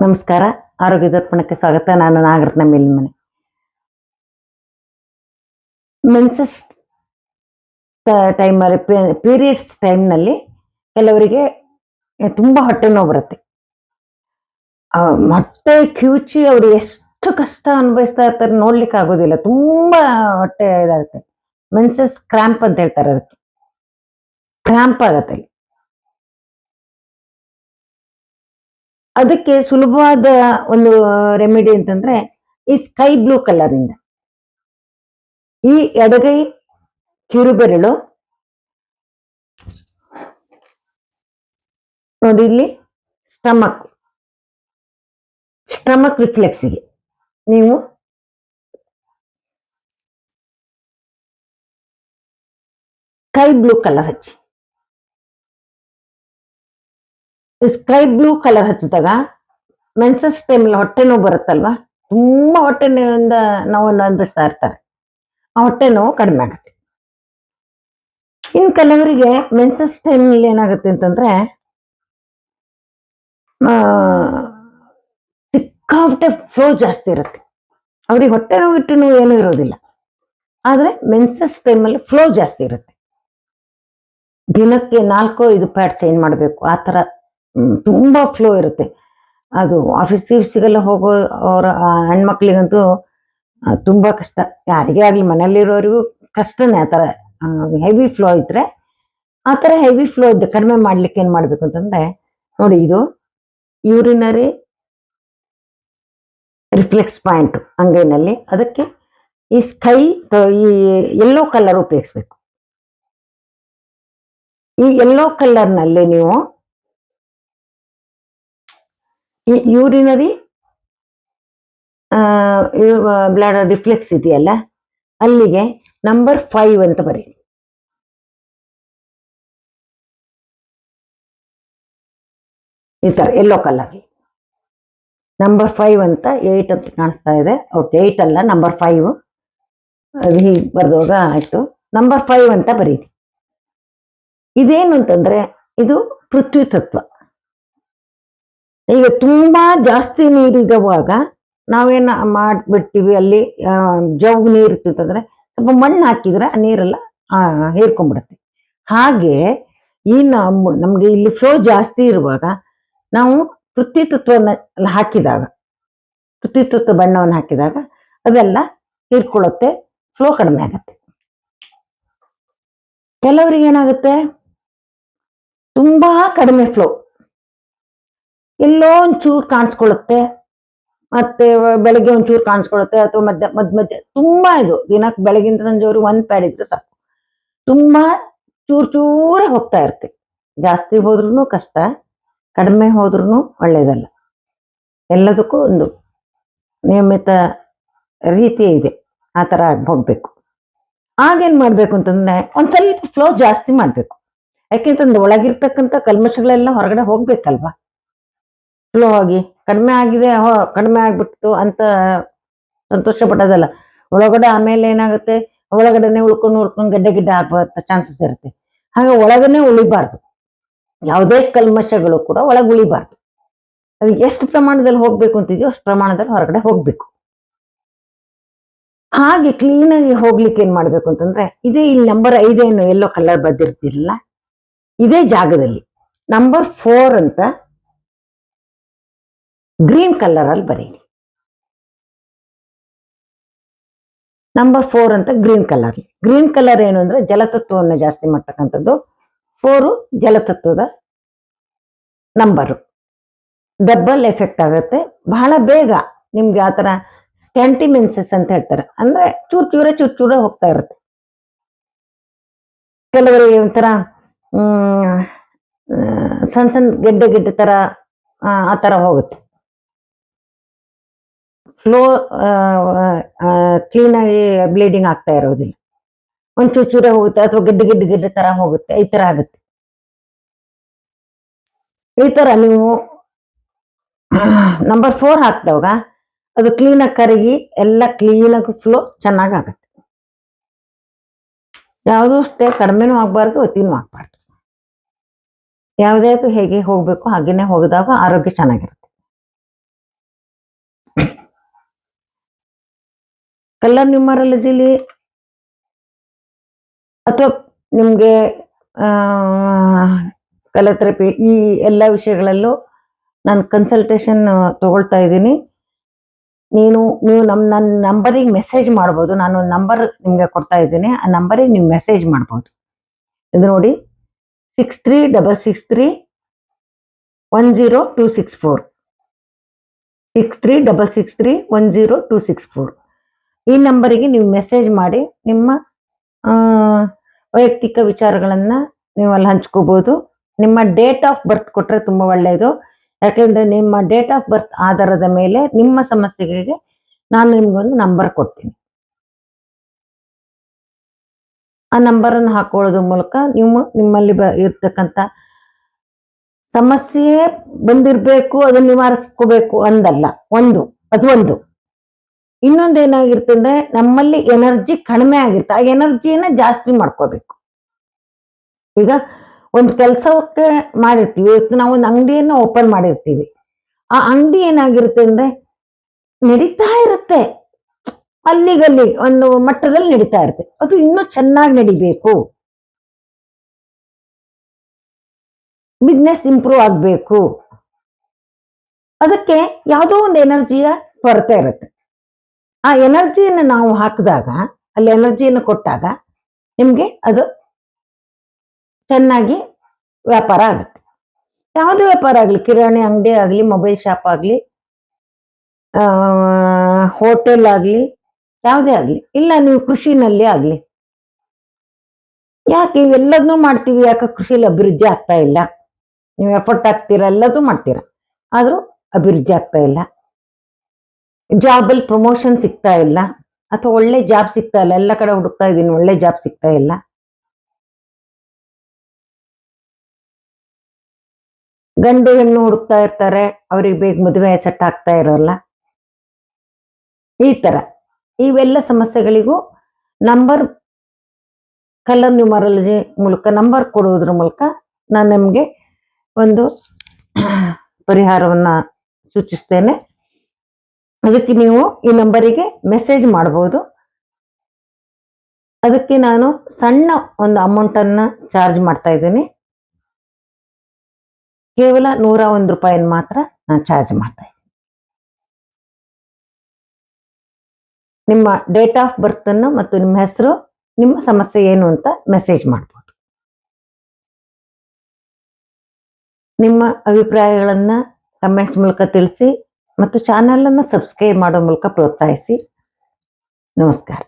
ನಮಸ್ಕಾರ, ಆರೋಗ್ಯ ದರ್ಪಣಕ್ಕೆ ಸ್ವಾಗತ. ನಾನು ನಾಗರತ್ನ ಮೇಲ್ಮನೆ ಮೆನ್ಸಸ್ ಟೈಮಲ್ಲಿ ಪೀರಿಯಡ್ಸ್ ಟೈಮ್ನಲ್ಲಿ ಕೆಲವರಿಗೆ ತುಂಬ ಹೊಟ್ಟೆ ನೋವು ಬರುತ್ತೆ. ಹೊಟ್ಟೆ ಕಿವುಚಿ ಅವರು ಎಷ್ಟು ಕಷ್ಟ ಅನುಭವಿಸ್ತಾ ಇರ್ತಾರೆ ನೋಡ್ಲಿಕ್ಕೆ ಆಗೋದಿಲ್ಲ ತುಂಬ ಹೊಟ್ಟೆ ಇದಾಗುತ್ತೆ. ಮೆನ್ಸಸ್ ಕ್ರ್ಯಾಂಪ್ ಅಂತ ಹೇಳ್ತಾರೆ ಅದಕ್ಕೆ. ಕ್ರ್ಯಾಂಪ್ ಆಗತ್ತೆ ಅದಕ್ಕೆ ಸುಲಭವಾದ ಒಂದು ರೆಮಿಡಿ ಅಂತಂದ್ರೆ ಈ ಸ್ಕೈ ಬ್ಲೂ ಕಲರಿಂದ. ಈ ಎಡಗೈ ಕಿರುಬೆರಳು ನೋಡಿ ಇಲ್ಲಿ ಸ್ಟಮಕ್ ಸ್ಟಮಕ್ ರಿಫ್ಲೆಕ್ಸ್ಗೆ ನೀವು ಸ್ಕೈ ಬ್ಲೂ ಕಲರ್ ಹಚ್ಚಿ. ಸ್ಕೈ ಬ್ಲೂ ಕಲರ್ ಹಚ್ಚಿದಾಗ ಮೆನ್ಸಸ್ ಟೈಮಲ್ಲಿ ಹೊಟ್ಟೆ ನೋವು ಬರುತ್ತಲ್ವಾ? ತುಂಬ ಹೊಟ್ಟೆ ನೋವಿಂದ ನೋವನ್ನು ಅನುಭವಿಸ್ತಾ ಇರ್ತಾರೆ. ಆ ಹೊಟ್ಟೆ ನೋವು ಕಡಿಮೆ ಆಗುತ್ತೆ. ಇನ್ನು ಕೆಲವರಿಗೆ ಮೆನ್ಸಸ್ ಟೈಮಲ್ಲಿ ಏನಾಗುತ್ತೆ ಅಂತಂದ್ರೆ ಸಿಕ್ಕಾಪಟ್ಟೆ ಫ್ಲೋ ಜಾಸ್ತಿ ಇರುತ್ತೆ. ಅವ್ರಿಗೆ ಹೊಟ್ಟೆ ನೋವು ಇಟ್ಟು ನೋವು ಏನೂ ಇರೋದಿಲ್ಲ. ಆದರೆ ಮೆನ್ಸಸ್ ಟೈಮಲ್ಲಿ ಫ್ಲೋ ಜಾಸ್ತಿ ಇರುತ್ತೆ. ದಿನಕ್ಕೆ ನಾಲ್ಕು ಐದು ಪ್ಯಾಡ್ ಚೇಂಜ್ ಮಾಡಬೇಕು. ಆ ಥರ ತುಂಬಾ ಫ್ಲೋ ಇರುತ್ತೆ. ಅದು ಆಫೀಸ್ ಗೀಫ್ಸಿಗೆಲ್ಲ ಹೋಗೋ ಅವರ ಹೆಣ್ಮಕ್ಳಿಗಂತೂ ತುಂಬ ಕಷ್ಟ. ಯಾರಿಗೇ ಆಗಲಿ, ಮನೆಯಲ್ಲಿರೋರಿಗೂ ಕಷ್ಟನೇ ಆ ಥರ ಹೆವಿ ಫ್ಲೋ ಇದ್ದರೆ ಆ ಥರ ಹೆವಿ ಫ್ಲೋ ಇದ್ದೆ ಕಡಿಮೆ ಮಾಡ್ಲಿಕ್ಕೆ ಏನು ಮಾಡಬೇಕು ಅಂತಂದರೆ, ನೋಡಿ ಇದು ಯೂರಿನರಿ ರಿಫ್ಲೆಕ್ಸ್ ಪಾಯಿಂಟ್ ಅಂಗೈನಲ್ಲಿ ಅದಕ್ಕೆ ಈ ಸ್ಕೈ ಈ ಎಲ್ಲೋ ಕಲರ್ ಉಪಯೋಗಿಸ್ಬೇಕು. ಈ ಎಲ್ಲೋ ಕಲರ್ನಲ್ಲಿ ನೀವು ಯೂರಿನರಿ ಬ್ಲಡ್ ರಿಫ್ಲೆಕ್ಸ್ ಇದೆಯಲ್ಲ, ಅಲ್ಲಿಗೆ ನಂಬರ್ ಫೈವ್ ಅಂತ ಬರೀ. ಈ ಥರ ಎಲ್ಲೋ ಕಲರ್ ನಂಬರ್ ಫೈವ್ ಅಂತ ಏಯ್ಟ್ ಅಂತ ಕಾಣಿಸ್ತಾ ಇದೆ. ಓಕೆ ಏಯ್ಟ್ ಅಲ್ಲ ನಂಬರ್ ಫೈವ್ ಅದು ಹೀಗೆ ಬರೆದೋಗ ಆಯಿತು. ನಂಬರ್ ಫೈವ್ ಅಂತ ಬರೀರಿ. ಇದೇನು ಅಂತಂದರೆ ಇದು ಪೃಥ್ವಿ ತತ್ವ. ಈಗ ತುಂಬ ಜಾಸ್ತಿ ನೀರಿರುವಾಗ ನಾವೇನು ಮಾಡಿಬಿಡ್ತೀವಿ ಅಲ್ಲಿ ಜವ್ ನೀರು ಇರ್ತಂದ್ರೆ ಸ್ವಲ್ಪ ಮಣ್ಣು ಹಾಕಿದ್ರೆ ಆ ನೀರೆಲ್ಲ ಹೇರ್ಕೊಂಡ್ಬಿಡುತ್ತೆ. ಹಾಗೆ ಈ ನಮ್ಮ ನಮಗೆ ಇಲ್ಲಿ ಫ್ಲೋ ಜಾಸ್ತಿ ಇರುವಾಗ ನಾವು ಪೃಥ್ವಿ ತತ್ವನ ಹಾಕಿದಾಗ ಪೃಥ್ವಿ ತತ್ವ ಬಣ್ಣವನ್ನು ಹಾಕಿದಾಗ ಅದೆಲ್ಲ ಹೀರ್ಕೊಳ್ಳುತ್ತೆ ಫ್ಲೋ ಕಡಿಮೆ ಆಗುತ್ತೆ. ಕೆಲವರಿಗೆ ಏನಾಗುತ್ತೆ? ತುಂಬ ಕಡಿಮೆ ಫ್ಲೋ ಎಲ್ಲೋ ಒಂಚೂರು ಕಾಣಿಸ್ಕೊಳ್ಳುತ್ತೆ. ಮತ್ತೆ ಬೆಳಗ್ಗೆ ಒಂಚೂರು ಕಾಣಿಸ್ಕೊಳ್ಳುತ್ತೆ ಅಥವಾ ಮಧ್ಯ ಮಧ್ಯ ಮಧ್ಯ, ತುಂಬಾ ಇದು ದಿನಕ್ಕೆ ಬೆಳಗಿಂದ ಸಂಜೆವರೆಗೆ ಒಂದ್ ಪ್ಯಾಡ್ ಇದ್ರೆ ಸಾಕು. ತುಂಬಾ ಚೂರ್ ಚೂರ ಹೋಗ್ತಾ ಇರುತ್ತೆ ಜಾಸ್ತಿ ಹೋದ್ರೂ ಕಷ್ಟ, ಕಡಿಮೆ ಹೋದ್ರೂ ಒಳ್ಳೇದಲ್ಲ. ಎಲ್ಲದಕ್ಕೂ ಒಂದು ನಿಯಮಿತ ರೀತಿ ಇದೆ, ಆ ಥರ ಹೋಗ್ಬೇಕು ಆಗೇನ್ ಮಾಡ್ಬೇಕು ಅಂತಂದ್ರೆ ಒಂದ್ ಸ್ವಲ್ಪ ಫ್ಲೋ ಜಾಸ್ತಿ ಮಾಡ್ಬೇಕು. ಯಾಕೆಂತಂದ್ರೆ ಒಳಗಿರ್ತಕ್ಕಂಥ ಕಲ್ಮಶಗಳೆಲ್ಲ ಹೊರಗಡೆ ಹೋಗ್ಬೇಕಲ್ವಾ? ಫ್ಲೋ ಆಗಿ ಕಡಿಮೆ ಆಗಿದೆ, ಹೋ, ಕಡಿಮೆ ಆಗ್ಬಿಡ್ತು ಅಂತ ಸಂತೋಷ ಪಟ್ಟದಲ್ಲ ಒಳಗಡೆ ಆಮೇಲೆ ಏನಾಗುತ್ತೆ? ಒಳಗಡೆನೆ ಉಳ್ಕೊಂಡು ಉಳ್ಕೊಂಡು ಗಡ್ಡೆ ಗಿಡ್ಡೆ ಹಾಕುವಂತ ಚಾನ್ಸಸ್ ಇರುತ್ತೆ. ಹಾಗೆ ಒಳಗನೆ ಉಳಿಬಾರ್ದು. ಯಾವುದೇ ಕಲ್ಮಶಗಳು ಕೂಡ ಒಳಗೆ ಉಳಿಬಾರ್ದು. ಅದು ಎಷ್ಟು ಪ್ರಮಾಣದಲ್ಲಿ ಹೋಗ್ಬೇಕು ಅಂತಿದೆಯೋ ಅಷ್ಟು ಪ್ರಮಾಣದಲ್ಲಿ ಹೊರಗಡೆ ಹೋಗ್ಬೇಕು. ಹಾಗೆ ಕ್ಲೀನಾಗಿ ಹೋಗ್ಲಿಕ್ಕೆ ಏನ್ ಮಾಡ್ಬೇಕು ಅಂತಂದ್ರೆ, ಇದೇ ಇಲ್ಲಿ ನಂಬರ್ ಐದೇನು ಎಲ್ಲೋ ಕಲರ್ ಬರ್ದಿರ್ತಿರಲ್ಲ ಇದೇ ಜಾಗದಲ್ಲಿ. ನಂಬರ್ ಫೋರ್ ಅಂತ ಗ್ರೀನ್ ಕಲರ್ ಅಲ್ಲಿ ಬರೀರಿ. ನಂಬರ್ ಫೋರ್ ಅಂತ ಗ್ರೀನ್ ಕಲರ್. ಗ್ರೀನ್ ಕಲರ್ ಏನು ಅಂದ್ರೆ ಜಲತತ್ವವನ್ನು ಜಾಸ್ತಿ ಮಾಡ್ತಕ್ಕಂಥದ್ದು. ಫೋರು ಜಲತತ್ವದ ನಂಬರು ಡಬ್ಬಲ್ ಎಫೆಕ್ಟ್ ಆಗುತ್ತೆ. ಬಹಳ ಬೇಗ ನಿಮ್ಗೆ ಆ ಥರ ಸ್ಕ್ಯಾಂಟಿಮೆನ್ಸಸ್ ಅಂತ ಹೇಳ್ತಾರೆ. ಅಂದ್ರೆ ಚೂರು ಚೂರೇ ಚೂರು ಚೂರೇ ಹೋಗ್ತಾ ಇರುತ್ತೆ. ಕೆಲವರಿಗೆ ಒಂಥರ ಸಣ್ಣ ಸಣ್ಣ ಗೆಡ್ಡೆ ಗೆಡ್ಡೆ ತರ ಆ, ತರ ಹೋಗುತ್ತೆ. ಫ್ಲೋ ಕ್ಲೀನಾಗಿ ಬ್ಲೀಡಿಂಗ್ ಆಗ್ತಾ ಇರೋದಿಲ್ಲ. ಒಂದು ಚೂರು ಹೋಗುತ್ತೆ, ಅಥವಾ ಗಿಡ್ಡ ಗಿಡ್ಡ ಗಿಡ್ಡ ತರ ಹೋಗುತ್ತೆ. ಈ ತರ ಆಗುತ್ತೆ. ಈ ತರ ನೀವು ನಂಬರ್ ಫೋರ್ ಹಾಕ್ದವಾಗ ಅದು ಕ್ಲೀನಾಗಿ ಕರಗಿ ಎಲ್ಲ ಕ್ಲೀನಾಗಿ ಫ್ಲೋ ಚೆನ್ನಾಗಿ ಆಗುತ್ತೆ. ಯಾವುದೂ ಅಷ್ಟೇ ಕಡಿಮೆನೂ ಆಗಬಾರ್ದು, ಅತಿನೂ ಆಗಬಾರ್ದು. ಯಾವುದೇ ಹೇಗೆ ಹೋಗಬೇಕು, ಹಾಗೇನೆ ಹೋಗಿದಾಗ ಆರೋಗ್ಯ ಚೆನ್ನಾಗಿರುತ್ತೆ. ಕಲರ್ ನ್ಯೂಮರಾಲಜಿಲಿ ಅಥವಾ ನಿಮಗೆ ಕಲರ್ ಥೆರಪಿ ಈ ಎಲ್ಲ ವಿಷಯಗಳಲ್ಲೂ ನಾನು ಕನ್ಸಲ್ಟೇಷನ್ ತಗೊಳ್ತಾ ಇದ್ದೀನಿ. ನೀನು, ನೀವು ನಮ್ಮ ನನ್ನ ನಂಬರಿಗೆ ಮೆಸೇಜ್ ಮಾಡ್ಬೋದು. ನಾನು ನಂಬರ್ ನಿಮಗೆ ಕೊಡ್ತಾ ಇದ್ದೀನಿ. ಆ ನಂಬರಿಗೆ ನೀವು ಮೆಸೇಜ್ ಮಾಡ್ಬೋದು. ಇದು ನೋಡಿ six three double six three one zero two six four six three double six three one zero two six four ಈ ನಂಬರಿಗೆ ನೀವು ಮೆಸೇಜ್ ಮಾಡಿ ನಿಮ್ಮ ವೈಯಕ್ತಿಕ ವಿಚಾರಗಳನ್ನು ನೀವು ಅಲ್ಲಿ ಹಂಚ್ಕೋಬೋದು. ನಿಮ್ಮ ಡೇಟ್ ಆಫ್ ಬರ್ತ್ ಕೊಟ್ಟರೆ ತುಂಬಾ ಒಳ್ಳೆಯದು ಯಾಕೆಂದರೆ ನಿಮ್ಮ ಡೇಟ್ ಆಫ್ ಬರ್ತ್ ಆಧಾರದ ಮೇಲೆ ನಿಮ್ಮ ಸಮಸ್ಯೆಗಳಿಗೆ ನಾನು ನಿಮಗೊಂದು ನಂಬರ್ ಕೊಡ್ತೀನಿ. ಆ ನಂಬರನ್ನು ಹಾಕೊಳ್ಳೋದ್ರ ಮೂಲಕ ನೀವು ನಿಮ್ಮಲ್ಲಿ ಬ, ಇರ್ತಕ್ಕಂಥ ಸಮಸ್ಯೆ ಬಂದಿರಬೇಕು, ಅದನ್ನು ನಿವಾರಿಸ್ಕೋಬೇಕು ಅಂದಲ್ಲ. ಒಂದು, ಅದು ಒಂದು. ಇನ್ನೊಂದು ಏನಾಗಿರುತ್ತೆ ಅಂದ್ರೆ ನಮ್ಮಲ್ಲಿ ಎನರ್ಜಿ ಕಡಿಮೆ ಆಗಿರುತ್ತೆ. ಆ ಎನರ್ಜಿನ ಜಾಸ್ತಿ ಮಾಡ್ಕೋಬೇಕು. ಈಗ ಒಂದು ಕೆಲಸಕ್ಕೆ ಮಾಡಿರ್ತೀವಿ. ಇವತ್ತು ನಾವು ಒಂದು ಅಂಗಡಿಯನ್ನು ಓಪನ್ ಮಾಡಿರ್ತೀವಿ. ಆ ಅಂಗಡಿ ಏನಾಗಿರುತ್ತೆ ಅಂದ್ರೆ ನಡೀತಾ ಇರುತ್ತೆ. ಅಲ್ಲಿಗಲ್ಲಿ ಒಂದು ಮಟ್ಟದಲ್ಲಿ ನಡೀತಾ ಇರುತ್ತೆ. ಅದು ಇನ್ನೂ ಚೆನ್ನಾಗಿ ನಡಿಬೇಕು. ಬಿಸ್ನೆಸ್ ಇಂಪ್ರೂವ್ ಆಗಬೇಕು. ಅದಕ್ಕೆ ಯಾವುದೋ ಒಂದು ಎನರ್ಜಿಯ ಕೊರತೆ ಇರುತ್ತೆ. ಆ ಎನರ್ಜಿಯನ್ನು ನಾವು ಹಾಕಿದಾಗ, ಅಲ್ಲಿ ಎನರ್ಜಿಯನ್ನು ಕೊಟ್ಟಾಗ ನಿಮಗೆ ಅದು ಚೆನ್ನಾಗಿ ವ್ಯಾಪಾರ ಆಗುತ್ತೆ. ಯಾವುದೇ ವ್ಯಾಪಾರ ಆಗಲಿ? ಕಿರಾಣಿ ಅಂಗಡಿ ಆಗಲಿ ಮೊಬೈಲ್ ಶಾಪ್ ಆಗಲಿ ಹೋಟೆಲ್ ಆಗಲಿ, ಯಾವುದೇ ಆಗಲಿ. ಇಲ್ಲ, ನೀವು ಕೃಷಿನಲ್ಲಿ ಆಗಲಿ. ಯಾಕೆ ಇವೆಲ್ಲದನ್ನೂ ಮಾಡ್ತೀವಿ? ಯಾಕೆ ಕೃಷಿಯಲ್ಲಿ ಅಭಿವೃದ್ಧಿ ಆಗ್ತಾ ಇಲ್ಲ? ನೀವು ಎಫರ್ಟ್ ಹಾಕ್ತೀರಾ? ಎಲ್ಲದೂ ಮಾಡ್ತೀರ. ಆದರೂ ಅಭಿವೃದ್ಧಿ ಆಗ್ತಾ ಇಲ್ಲ. ಜಾಬಲ್ಲಿ ಪ್ರಮೋಷನ್ ಸಿಗ್ತಾ ಇಲ್ಲ, ಅಥವಾ ಒಳ್ಳೆ ಜಾಬ್ ಸಿಗ್ತಾ ಇಲ್ಲ, ಎಲ್ಲ ಕಡೆ ಹುಡುಕ್ತಾ ಇದ್ದೀನಿ, ಒಳ್ಳೆ ಜಾಬ್ ಸಿಗ್ತಾ ಇಲ್ಲ. ಗಂಡು ಹೆಣ್ಣು ಹುಡುಕ್ತಾ ಇರ್ತಾರೆ, ಅವ್ರಿಗೆ ಬೇಗ ಮದುವೆ ಸೆಟ್ ಆಗ್ತಾ ಇರೋಲ್ಲ. ಈ ತರ. ಇವೆಲ್ಲ ಸಮಸ್ಯೆಗಳಿಗೂ ನಂಬರ್ ಕಲರ್ ನ್ಯೂಮರಾಲಜಿ ಮೂಲಕ ನಂಬರ್ ಕೊಡುವುದ್ರ ಮೂಲಕ ನಾನು ನಿಮಗೆ ಒಂದು ಪರಿಹಾರವನ್ನ ಸೂಚಿಸ್ತೇನೆ. ಅದಕ್ಕೆ ನೀವು ಈ ನಂಬರಿಗೆ ಮೆಸೇಜ್ ಮಾಡ್ಬೋದು. ಅದಕ್ಕೆ ನಾನು ಸಣ್ಣ ಒಂದು ಅಮೌಂಟನ್ನು ಚಾರ್ಜ್ ಮಾಡ್ತಾ ಇದ್ದೀನಿ. ಕೇವಲ ನೂರ ಒಂದು ರೂಪಾಯಿನ ಮಾತ್ರ ನಾನು ಚಾರ್ಜ್ ಮಾಡ್ತಾ ಇದ್ದೀನಿ. ನಿಮ್ಮ ಡೇಟ್ ಆಫ್ ಬರ್ತ್ ಅನ್ನು ಮತ್ತು ನಿಮ್ಮ ಹೆಸರು, ನಿಮ್ಮ ಸಮಸ್ಯೆ ಏನು ಅಂತ ಮೆಸೇಜ್ ಮಾಡ್ಬೋದು. ನಿಮ್ಮ ಅಭಿಪ್ರಾಯಗಳನ್ನು ಕಮೆಂಟ್ಸ್ ಮೂಲಕ ತಿಳಿಸಿ ಮತ್ತು ಚಾನಲನ್ನು ಸಬ್ಸ್ಕ್ರೈಬ್ ಮಾಡೋ ಮೂಲಕ ಪ್ರೋತ್ಸಾಹಿಸಿ. ನಮಸ್ಕಾರ.